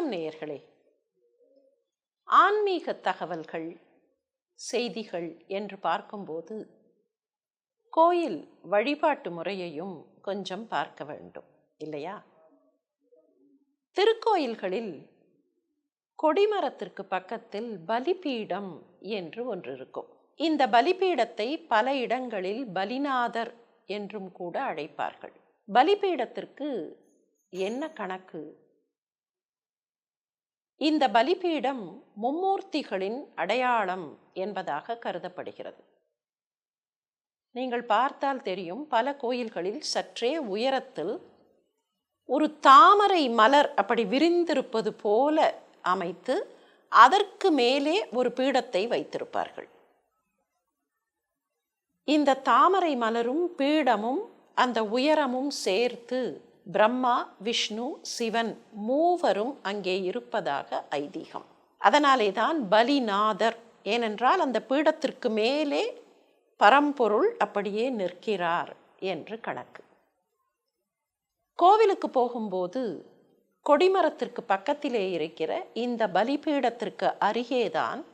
வணக்கம் நேயர்களே. ஆன்மீக தகவல்கள் செய்திகள் என்று பார்க்கும்போது கோயில் வழிபாட்டு முறையையும் கொஞ்சம் பார்க்க வேண்டும் இல்லையா? திருக்கோயில்களில் கொடிமரத்திற்கு பக்கத்தில் பலிபீடம் என்று ஒன்று இருக்கும். இந்த பலிபீடத்தை பல இடங்களில் பலிநாதர் என்றும் கூட அழைப்பார்கள். பலிபீடத்திற்கு என்ன கணக்கு? இந்த பலிபீடம் மும்மூர்த்திகளின் அடையாளம் என்பதாக கருதப்படுகிறது. நீங்கள் பார்த்தால் தெரியும் பல கோயில்களில் சற்றே உயரத்தில் ஒரு தாமரை மலர் அப்படி விரிந்திருப்பது போல அமைத்து அதற்கு மேலே ஒரு பீடத்தை வைத்திருப்பார்கள். இந்த தாமரை மலரும் பீடமும் அந்த உயரமும் சேர்த்து பிரம்மா விஷ்ணு சிவன் மூவரும் அங்கே இருப்பதாக ஐதீகம். அதனாலே தான் பலிநாதர். ஏனென்றால் அந்த பீடத்திற்கு மேலே பரம்பொருள் அப்படியே நிற்கிறார் என்று கணக்கு. கோவிலுக்கு போகும்போது கொடிமரத்திற்கு பக்கத்திலே இருக்கிற இந்த பலிபீடத்திற்கு அருகேதான்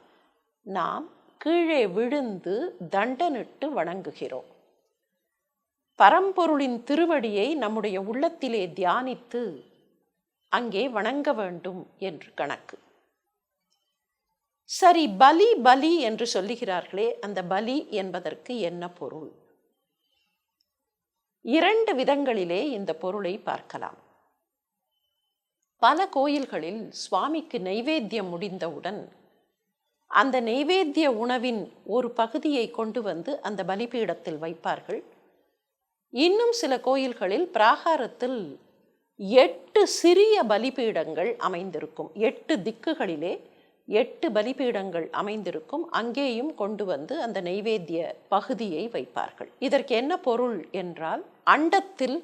நாம் கீழே விழுந்து தண்டனிட்டு வணங்குகிறோம். பரம்பொருளின் திருவடியை நம்முடைய உள்ளத்திலே தியானித்து அங்கே வணங்க வேண்டும் என்று கணக்கு. சரி பலி பலி என்று சொல்லுகிறார்களே அந்த பலி என்பதற்கு என்ன பொருள்? இரண்டு விதங்களிலே இந்த பொருளை பார்க்கலாம். பல கோயில்களில் சுவாமிக்கு நைவேத்தியம் முடிந்தவுடன் அந்த நைவேத்திய உணவின் ஒரு பகுதியை கொண்டு வந்து அந்த பலிபீடத்தில் வைப்பார்கள். இன்னும் சில கோயில்களில் பிராகாரத்தில் எட்டு சிறிய பலிபீடங்கள் அமைந்திருக்கும். எட்டு திக்குகளிலே எட்டு பலிபீடங்கள் அமைந்திருக்கும். அங்கேயும் கொண்டு வந்து அந்த நெய்வேத்திய பகுதியை வைப்பார்கள். இதற்கு என்ன பொருள் என்றால் அண்டத்தில்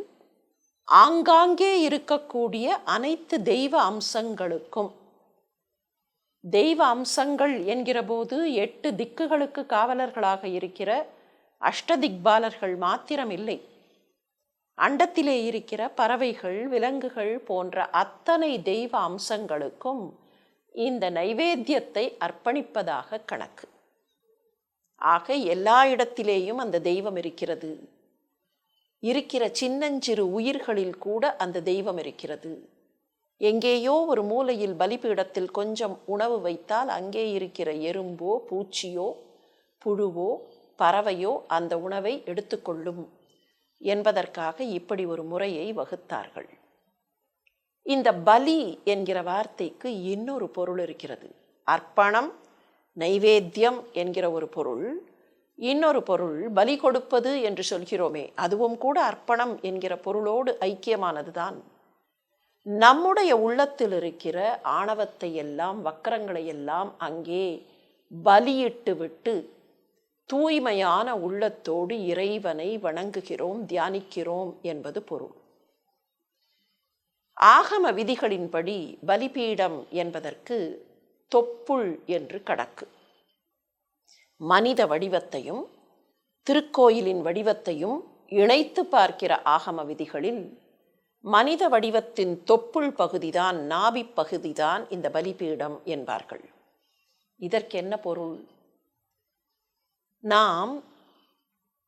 ஆங்காங்கே இருக்கக்கூடிய அனைத்து தெய்வ அம்சங்களுக்கும் தெய்வ அம்சங்கள் என்கிற போது எட்டு திக்குகளுக்கு காவலர்களாக இருக்கிற அஷ்டதிக்பாலர்கள் மாத்திரம் இல்லை அண்டத்திலே இருக்கிற பறவைகள் விலங்குகள் போன்ற அத்தனை தெய்வ அம்சங்களுக்கும் இந்த நைவேத்தியத்தை அர்ப்பணிப்பதாக கணக்கு. ஆக எல்லா இடத்திலேயும் அந்த தெய்வம் இருக்கிறது. இருக்கிற சின்னஞ்சிறு உயிர்களில் கூட அந்த தெய்வம் இருக்கிறது. எங்கேயோ ஒரு மூலையில் பலிபீடத்தில் கொஞ்சம் உணவு வைத்தால் அங்கே இருக்கிற எறும்போ பூச்சியோ புழுவோ பறவையோ அந்த உணவை எடுத்துக்கொள்ளும். என்பதற்காக இப்படி ஒரு முறையை வகுத்தார்கள். இந்த பலி என்கிற வார்த்தைக்கு இன்னொரு பொருள் இருக்கிறது. அர்ப்பணம் நைவேத்தியம் என்கிற ஒரு பொருள். இன்னொரு பொருள் பலி கொடுப்பது என்று சொல்கிறோமே அதுவும் கூட அர்ப்பணம் என்கிற பொருளோடு ஐக்கியமானதுதான். நம்முடைய உள்ளத்தில் இருக்கிற ஆணவத்தை எல்லாம் வக்கரங்களை எல்லாம் அங்கே பலியிட்டு விட்டு தூய்மையான உள்ளத்தோடு இறைவனை வணங்குகிறோம் தியானிக்கிறோம் என்பது பொருள். ஆகம விதிகளின்படி பலிபீடம் என்பதற்கு தொப்புள் என்று கடக்கு மனித வடிவத்தையும் திருக்கோயிலின் வடிவத்தையும் இணைத்து பார்க்கிற ஆகம விதிகளில் மனித வடிவத்தின் தொப்புள் பகுதிதான் நாபி பகுதிதான் இந்த பலிபீடம் என்பார்கள். இதற்கென்ன பொருள்? நாம்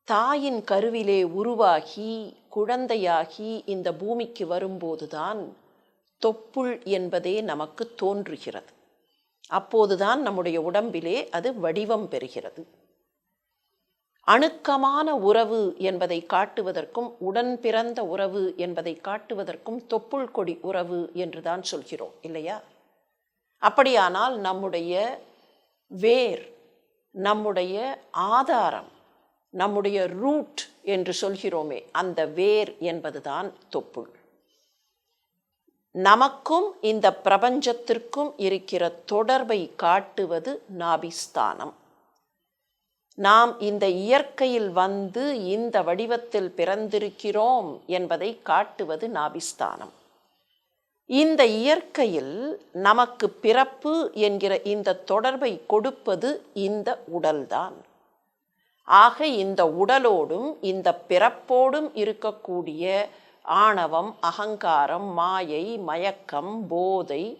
தாயின் கருவிலே உருவாகி குழந்தையாகி இந்த பூமிக்கு வரும்போதுதான் தொப்புள் என்பதே நமக்கு தோன்றுகிறது. அப்போதுதான் நம்முடைய உடம்பிலே அது வடிவம் பெறுகிறது. அணுக்கமான உறவு என்பதை காட்டுவதற்கும் உடன் பிறந்த உறவு என்பதை காட்டுவதற்கும் தொப்புள் கொடி உறவு என்றுதான் சொல்கிறோம் இல்லையா? அப்படியானால் நம்முடைய வேர் நம்முடைய ஆதாரம் நம்முடைய ரூட் என்று சொல்கிறோமே அந்த வேர் என்பதுதான் தொப்புள் நமக்கும் இந்த பிரபஞ்சத்திற்கும் இருக்கிற தொடர்பை காட்டுவது நாபிஸ்தானம். நாம் இந்த இயற்கையில் வந்து இந்த வடிவத்தில் பிறந்திருக்கிறோம் என்பதை காட்டுவது நாபிஸ்தானம். இந்த இயற்கையில் நமக்கு பிறப்பு என்கிற இந்த தொடர்பை கொடுப்பது இந்த உடல்தான். ஆக இந்த உடலோடும் இந்த பிறப்போடும் இருக்கக்கூடிய ஆணவம் அகங்காரம் மாயை மயக்கம் போதை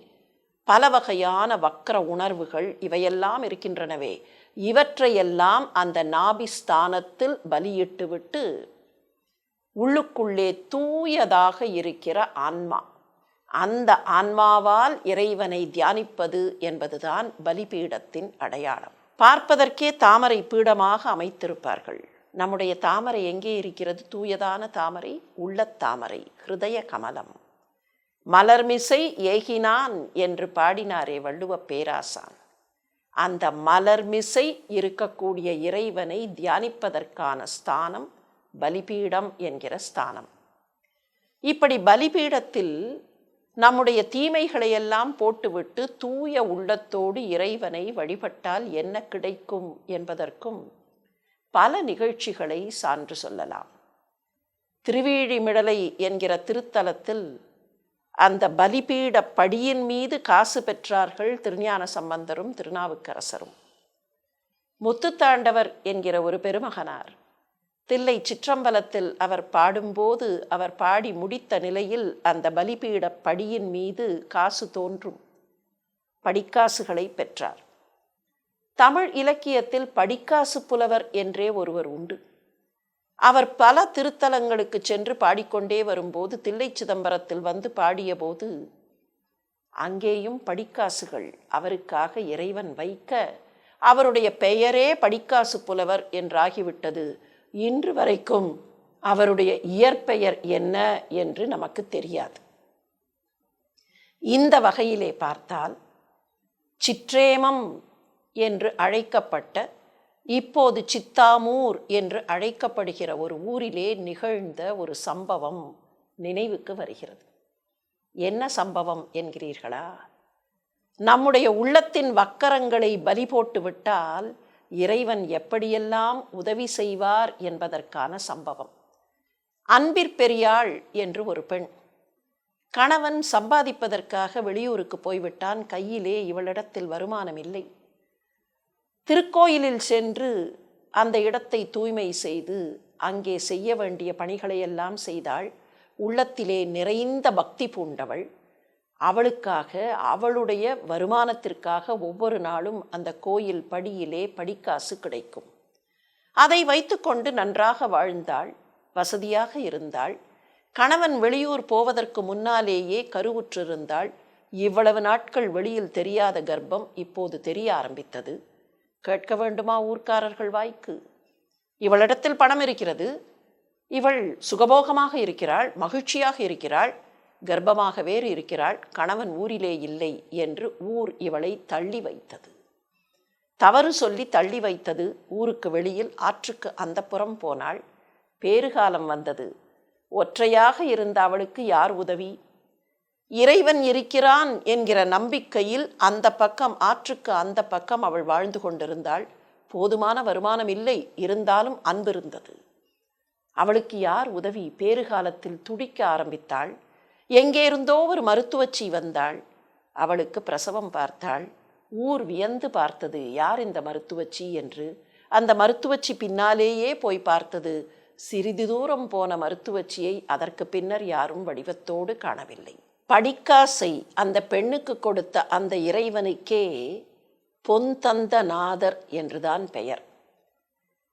பல வகையான வக்கர உணர்வுகள் இவையெல்லாம் இருக்கின்றனவே. இவற்றையெல்லாம் அந்த நாபிஸ்தானத்தில் பலியிட்டுவிட்டு உள்ளுக்குள்ளே தூயதாக இருக்கிற ஆன்மா. அந்த ஆன்மாவால் இறைவனை தியானிப்பது என்பதுதான் பலிபீடத்தின் அடையாளம். பார்ப்பதற்கே தாமரை பீடமாக அமைத்திருப்பார்கள். நம்முடைய தாமரை எங்கே இருக்கிறது? தூயதான தாமரை உள்ளத் தாமரை ஹிருதய கமலம். மலர்மிசை ஏகினான் என்று பாடினாரே வள்ளுவ பேராசான். அந்த மலர்மிசை இருக்கக்கூடிய இறைவனை தியானிப்பதற்கான ஸ்தானம் பலிபீடம் என்கிற ஸ்தானம். இப்படி பலிபீடத்தில் நம்முடைய தீமைகளையெல்லாம் போட்டுவிட்டு தூய உள்ளத்தோடு இறைவனை வழிபட்டால் என்ன கிடைக்கும் என்பதற்கும் பல நிகழ்ச்சிகளை சான்று சொல்லலாம். திருவீழிமிடலை என்கிற திருத்தலத்தில் அந்த பலிபீட படியின் மீது காசு பெற்றார்கள் திருஞான சம்பந்தரும் திருநாவுக்கரசரும். முத்துத்தாண்டவர் என்கிற ஒரு பெருமகனார். தில்லை சிற்றம்பலத்தில் அவர் பாடும்போது அவர் பாடி முடித்த நிலையில் அந்த பலிபீட படியின் மீது காசு தோன்றும். படிக்காசுகளை பெற்றார். தமிழ் இலக்கியத்தில் படிக்காசு புலவர் என்றே ஒருவர் உண்டு. அவர் பல திருத்தலங்களுக்கு சென்று பாடிக்கொண்டே வரும்போது தில்லை சிதம்பரத்தில் வந்து பாடியபோது அங்கேயும் படிக்காசுகள் அவருக்காக இறைவன் வைக்க அவருடைய பெயரே படிக்காசு புலவர் என்றாகிவிட்டது. இன்று வரைக்கும் அவருடைய இயற்பெயர் என்ன என்று நமக்கு தெரியாது. இந்த வகையிலே பார்த்தால் சிற்றேமம் என்று அழைக்கப்பட்ட இப்போது சித்தாமூர் என்று அழைக்கப்படுகிற ஒரு ஊரிலே நிகழ்ந்த ஒரு சம்பவம் நினைவுக்கு வருகிறது. என்ன சம்பவம் என்கிறீர்களா? நம்முடைய உள்ளத்தின் வக்கரங்களை பலி போட்டு விட்டால் இறைவன் எப்படியெல்லாம் உதவி செய்வார் என்பதற்கான சம்பவம். அன்பிற்பெரியாள் என்று ஒரு பெண். கணவன் சம்பாதிப்பதற்காக வெளியூருக்கு போய்விட்டான். கையிலே இவளிடத்தில் வருமானம் இல்லை. திருக்கோயிலில் சென்று அந்த இடத்தை தூய்மை செய்து அங்கே செய்ய வேண்டிய பணிகளையெல்லாம் செய்தாள். உள்ளத்திலே நிறைந்த பக்தி பூண்டவள். அவளுக்காக அவளுடைய வருமானத்திற்காக ஒவ்வொரு நாளும் அந்த கோயில் படியிலே படிக்காசு கிடைக்கும். அதை வைத்துக்கொண்டு நன்றாக வாழ்ந்தாள் வசதியாக இருந்தாள். கணவன் வெளியூர் போவதற்கு முன்னாலேயே கருவுற்றிருந்தாள். இவ்வளவு நாட்கள் வெளியில் தெரியாத கர்ப்பம் இப்போது தெரிய ஆரம்பித்தது. கேட்க வேண்டுமா ஊர்க்காரர்கள் வாய்க்கு? இவளிடத்தில் பணம் இருக்கிறது. இவள் சுகபோகமாக இருக்கிறாள் மகிழ்ச்சியாக இருக்கிறாள். கர்ப்பமாக வேறு இருக்கிறாள் கணவன் ஊரிலே இல்லை என்று ஊர் இவளை தள்ளி வைத்தது. தவறு சொல்லி தள்ளி வைத்தது ஊருக்கு வெளியில் ஆற்றுக்கு அந்த புறம் போனாள். பேறுகாலம் வந்தது. ஒற்றையாக இருந்த அவளுக்கு யார் உதவி? இறைவன் இருக்கிறான் என்கிற நம்பிக்கையில் அந்த பக்கம் ஆற்றுக்கு அந்த பக்கம் அவள் வாழ்ந்து கொண்டிருந்தாள். போதுமான வருமானம் இல்லை இருந்தாலும் அன்பிருந்தது அவளுக்கு யார் உதவி? பேறுகாலத்தில் துடிக்க ஆரம்பித்தாள். எங்கேருந்தோ ஒரு மருத்துவச்சி வந்தாள். அவளுக்கு பிரசவம் பார்த்தாள். ஊர் வியந்து பார்த்தது யார் இந்த மருத்துவச்சி? என்று. அந்த மருத்துவச்சி பின்னாலேயே போய் பார்த்தது சிறிது தூரம் போன மருத்துவச்சியை அதற்கு பின்னர் யாரும் வடிவத்தோடு காணவில்லை. படிக்காசை அந்த பெண்ணுக்கு கொடுத்த அந்த இறைவனுக்கே பொன்தந்த நாதர் என்றுதான் பெயர்.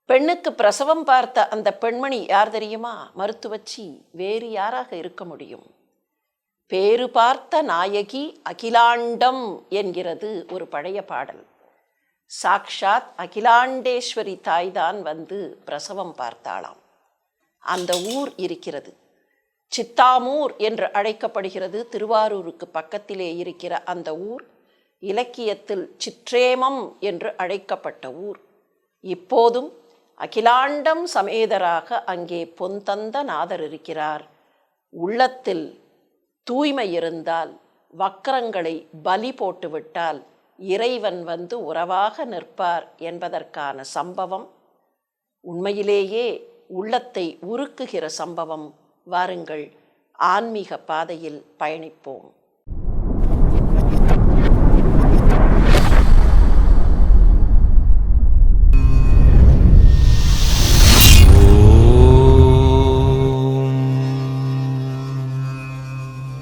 பெண்ணுக்கு பிரசவம் பார்த்த அந்த பெண்மணி யார் தெரியுமா? மருத்துவச்சி. வேறு யாராக இருக்க முடியும்? பேரு பார்த்த நாயகி அகிலாண்டம் என்கிறது ஒரு பழைய பாடல். சாக்ஷாத் அகிலாண்டேஸ்வரி தாய்தான் வந்து பிரசவம் பார்த்தாளாம். அந்த ஊர் இருக்கிறது. சித்தாமூர் என்று அழைக்கப்படுகிறது. திருவாரூருக்கு பக்கத்திலே இருக்கிற அந்த ஊர் இலக்கியத்தில் சிற்றேமம் என்று அழைக்கப்பட்ட ஊர். இப்போதும் அகிலாண்டம் சமேதராக அங்கே பொன்தந்த நாதர் இருக்கிறார். உள்ளத்தில் தூய்மை இருந்தால் வக்கரங்களை பலி போட்டுவிட்டால் இறைவன் வந்து உறவாக நிற்பார் என்பதற்கான சம்பவம் உண்மையிலேயே உள்ளத்தை உருக்குகிற சம்பவம் வாருங்கள் ஆன்மீக பாதையில் பயணிப்போம்.